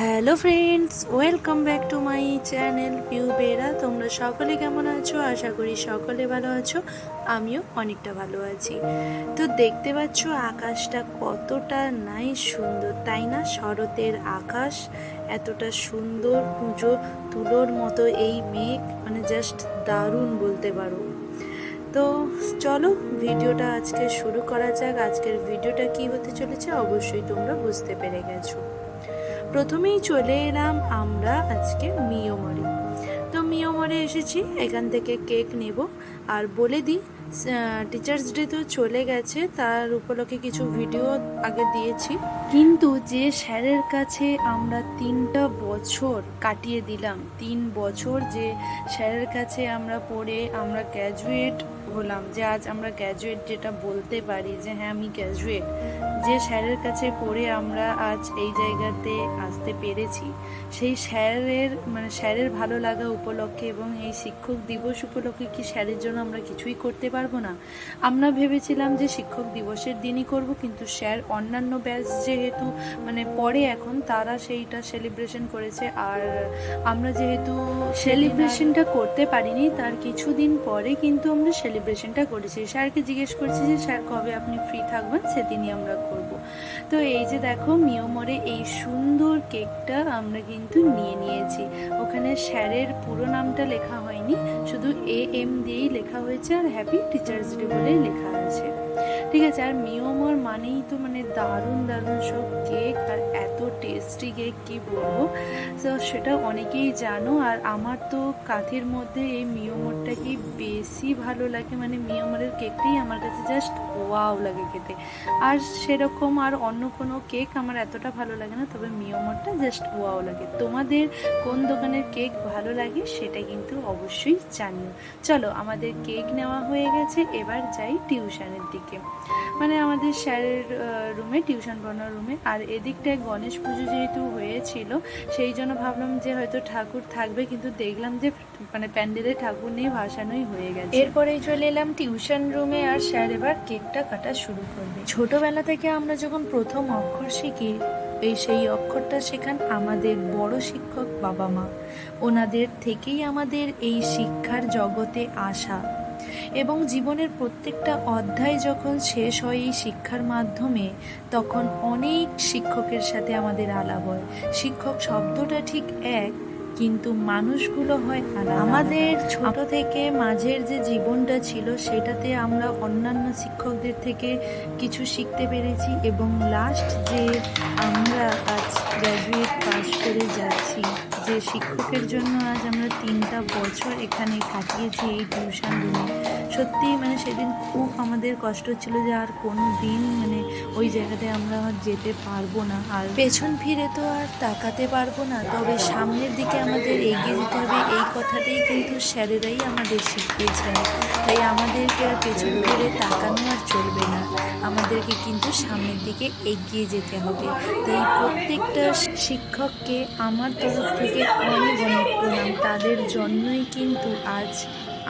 Hello friends, welcome back to my channel Piu Bera তোমরা সকলে কেমন আছো? আশা করি সকলে ভালো আছো, আমিও অনেকটা ভালো আছি। তো দেখতে পাচ্ছ আকাশটা কতটা নাই সুন্দর, তাই না? শরতের আকাশ, এতটা সুন্দর পুজো তুলোর মতো এই মেঘ মানে জাস্ট দারুণ বলতে পারো। তো চলো ভিডিওটা আজকে শুরু করা যাক। আজকের ভিডিওটা কি হতে চলেছে অবশ্যই তোমরা বুঝতে পেরে গেছো। প্রথমেই চলে এলাম আমরা আজকে মিয়মরে তো মিয়মরে এসেছি, এখান থেকে কেক নেব। আর বলে দিই টিচার্স ডে তো চলে গেছে, তার উপলক্ষে কিছু ভিডিও আগে দিয়েছি। কিন্তু যে স্যারের কাছে আমরা তিনটা বছর কাটিয়ে দিলাম, তিন বছর যে স্যারের কাছে আমরা পড়ে আমরা গ্র্যাজুয়েট হলাম, যে আজ আমরা গ্র্যাজুয়েট যেটা বলতে পারি যে হ্যাঁ আমি গ্র্যাজুয়েট যে স্যারের কাছে পড়ে আমরা আজ এই জায়গাতে আসতে পেরেছি, সেই স্যারের মানে স্যারের ভালো লাগা উপলক্ষে এবং এই শিক্ষক দিবস উপলক্ষে কি স্যারের জন্য আমরা কিছুই করতে পারব না? আমরা ভেবেছিলাম যে শিক্ষক দিবসের দিনই করব, কিন্তু স্যার অন্যান্য ব্যাচ যেহেতু মানে পরে এখন, তারা সেইটা সেলিব্রেশন করেছে। আর আমরা যেহেতু সেলিব্রেশনটা করতে পারিনি, তার কিছুদিন পরে কিন্তু আমরা সেলিব্রেশনটা করেছি। স্যারকে জিজ্ঞেস করছি যে, স্যার, কবে আপনি ফ্রি থাকবেন? সেদিনই আমরা করব। তো এই যে দেখো মিয়মরে এই সুন্দর কেকটা আমরা কিন্তু নিয়ে নিয়েছি। ওখানে স্যারের পুরো নামটা লেখা হয়নি, শুধু এ এম দিয়েই লেখা হয়েছে আর হ্যাপি টিচার্স ডে বলেই লেখা আছে। ঠিক আছে, আর মিয়মর মানেই তো মানে দারুণ দারুণ সব কেক আর এত টেস্টি কেক, কি বলব? তো সেটা অনেকেই জানো আর আমার তো কাঠের মধ্যে এই মিয়মরটাকেই বেশি ভালো লাগে। মানে মিয়মরের কেকটাই আমার কাছে জাস্ট ওয়াও লাগে খেতে। আর সেরকম আর অন্য কোনো কেক আমার এতটা ভালো লাগে না, তবে মিয়মরটা জাস্ট ওয়াও লাগে। তোমাদের কোন দোকানের কেক ভালো লাগে সেটা কিন্তু অবশ্যই জানিও। চলো, আমাদের কেক নেওয়া হয়ে গেছে, এবার যাই টিউশনের দিকে। মানে আমাদের স্যারের রুমে, টিউশন পড়ানোর রুমে, আর এদিকটায় গণেশ পুজো যেহেতু হয়েছিল, সেই জন্য ভাবলাম যে হয়তো ঠাকুর থাকবে, কিন্তু দেখলাম যে মানে প্যান্ডেলে ঠাকুর নেই ভাসানোই হয়ে গেছে। এরপরেই চলে এলাম টিউশন রুমে, আর স্যার এবার কেকটা কাটা শুরু করবে। ছোটবেলা থেকে আমরা যখন প্রথম অক্ষর শিখি, এই সেই অক্ষরটা শেখান আমাদের বড় শিক্ষক বাবা মা। ওনাদের থেকেই আমাদের এই শিক্ষার জগতে আসা। এবং জীবনের প্রত্যেকটা অধ্যায় যখন শেষ হয় এই শিক্ষার মাধ্যমে, তখন অনেক শিক্ষকের সাথে আমাদের আলাপ হয়। শিক্ষক শব্দটা ঠিক এক কিন্তু মানুষগুলো হয় আমাদের ছোট থেকে মাঝের যে জীবনটা ছিল সেটাতে আমরা অন্যান্য শিক্ষকদের থেকে কিছু শিখতে পেরেছি এবং লাস্ট যে আমরা আজ গ্র্যাজুয়েট পাস করে যাচ্ছি যে শিক্ষকের জন্য আজ আমরা তিনটা বছর এখানে কাটিয়েছি এই টিউশন রুমে। সত্যি মানে সেদিন খুব আমাদের কষ্ট ছিল যে আর কোনো দিন মানে ওই জায়গাতে আমরা যেতে পারব না। আর পেছন ফিরে তো আর তাকাতে পারব না। তবে সামনের দিকে আমাদের এগিয়ে যেতে হবে, এই কথাটাই কিন্তু স্যারেরাই আমাদের শিখিয়েছেন। তাই আমাদেরকে আর পেছন ফিরে তাকানো আর চলবে না। আমাদেরকে কিন্তু সামনের দিকে এগিয়ে যেতে হবে। তাই প্রত্যেকটা শিক্ষককে আমার তরফ থেকে অনেক অনেক প্রণাম। তাদের জন্যই কিন্তু আজ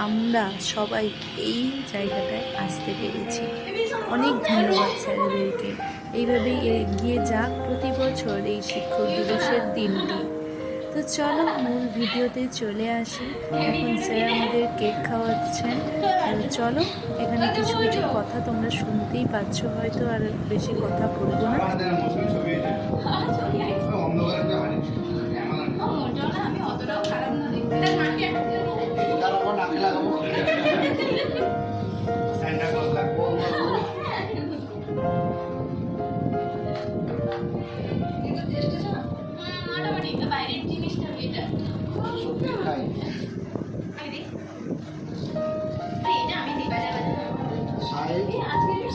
আমরা সবাই এই জায়গাটায় আসতে পেরেছি। অনেক ধন্যবাদ স্যারদেরকে। এইভাবেই এগিয়ে যাক প্রতি বছর এই শিক্ষক দিবসের দিনটি। তো চলো মূল ভিডিওতে চলে আসি। এখন স্যার আমাদের কেক খাওয়াচ্ছেন। চলো, এখানে কিছু কিছু কথা তোমরা শুনতেই পাচ্ছ। হয়তো আর বেশি কথা বলব না।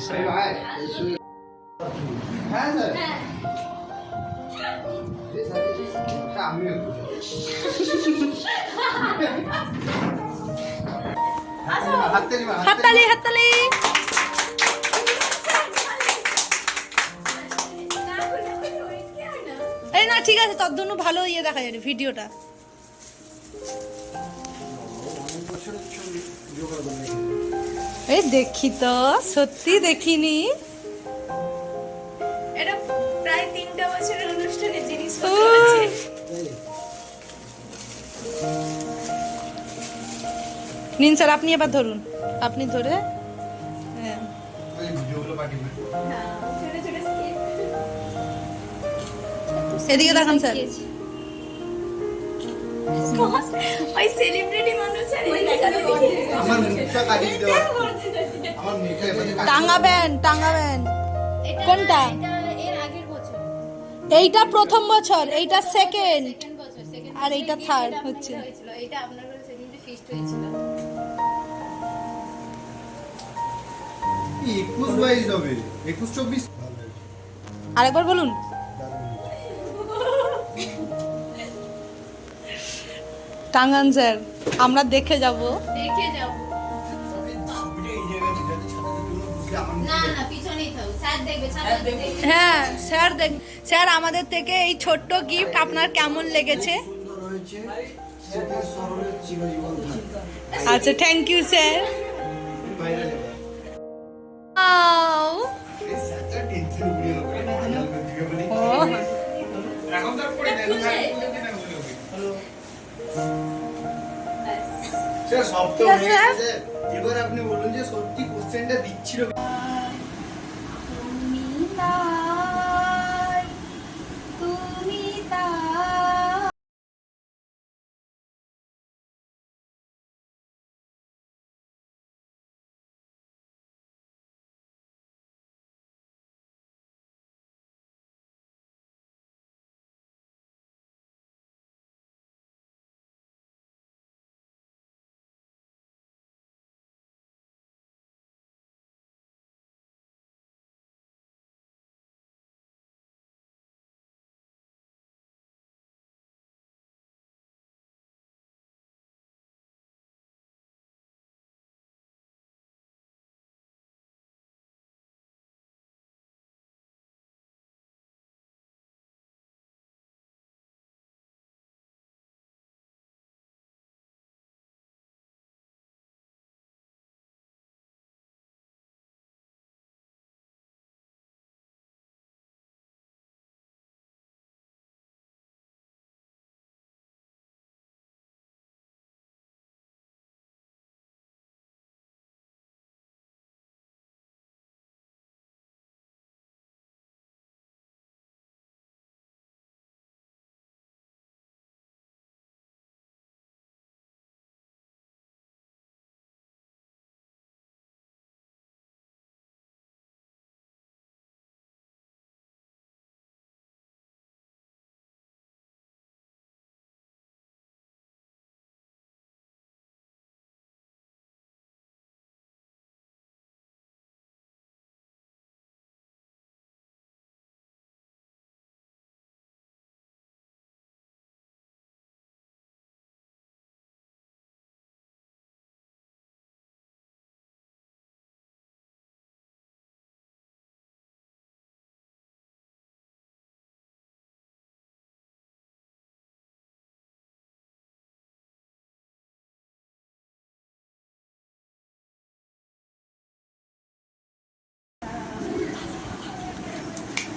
সাহেব আয় এসো হ্যাঁ স্যার হ্যাঁ এটা আমি হাততালি হাততালি। এই না ঠিক আছে তোর জন্য ভালো ইয়ে দেখা যাবে ভিডিওটা। এই দেখি তো সত্যি দেখিনি। এটা প্রায় তিনটা বছরের অনুষ্ঠানে নিন স্যার আপনি এবার ধরুন। আপনি ধরে হ্যাঁ। ওই ভিডিওগুলো পাঠিয়ে ছোট ছোট স্কেপ এদিকে দেখান স্যার ওই সেলিব্রিটি মানুষ আমার মুখটা কাটিয়ে দিতে আমার মুখটা টাঙাবেন টাঙাবেন কোনটা? এর আগের বছর। এইটা প্রথম বছর এইটা সেকেন্ড আর এইটা থার্ড হচ্ছে। হয়েছিল এটা আপনার ঘরে সেদিন ফিস্ট হয়েছিল। একুশ বাইশ হবে একুশ চব্বিশ। আরেকবার বলুন। টাঙ্গান স্যার আমরা দেখে যাব। দেখে যাব। দেখবে হ্যাঁ স্যার দেখ স্যার আমাদের থেকে এই ছোট্ট গিফট আপনার কেমন লেগেছে? হয়েছে স্মৃতির স্মরণে চিরজীবন আচ্ছা থ্যাংক ইউ স্যার ভাইরাল এবার। এই স্যারটা টেনশন উড়িয়ে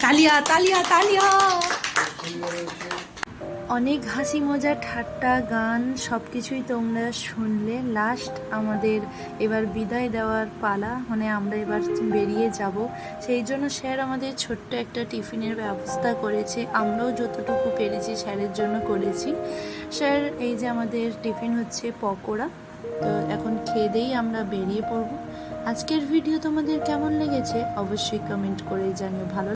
তালিয়া তালিয়া তালিয়া। অনেক হাসি মজা, ঠাট্টা, গান সব কিছুই তোমরা শুনলে। লাস্ট আমাদের এবার বিদায় দেওয়ার পালা মানে আমরা এবার বেরিয়ে যাব। সেই জন্য স্যার আমাদের ছোট্ট একটা টিফিনের ব্যবস্থা করেছে। আমরাও যতটুকু পেরেছি স্যারের জন্য করেছি। স্যার, এই যে আমাদের টিফিন হচ্ছে পকোড়া, তো এখন খেয়ে দিয়েই আমরা বেরিয়ে পড়ব। আজকের ভিডিও তোমাদের কেমন লেগেছে? অবশ্যই কমেন্ট করে জানিও। ভালো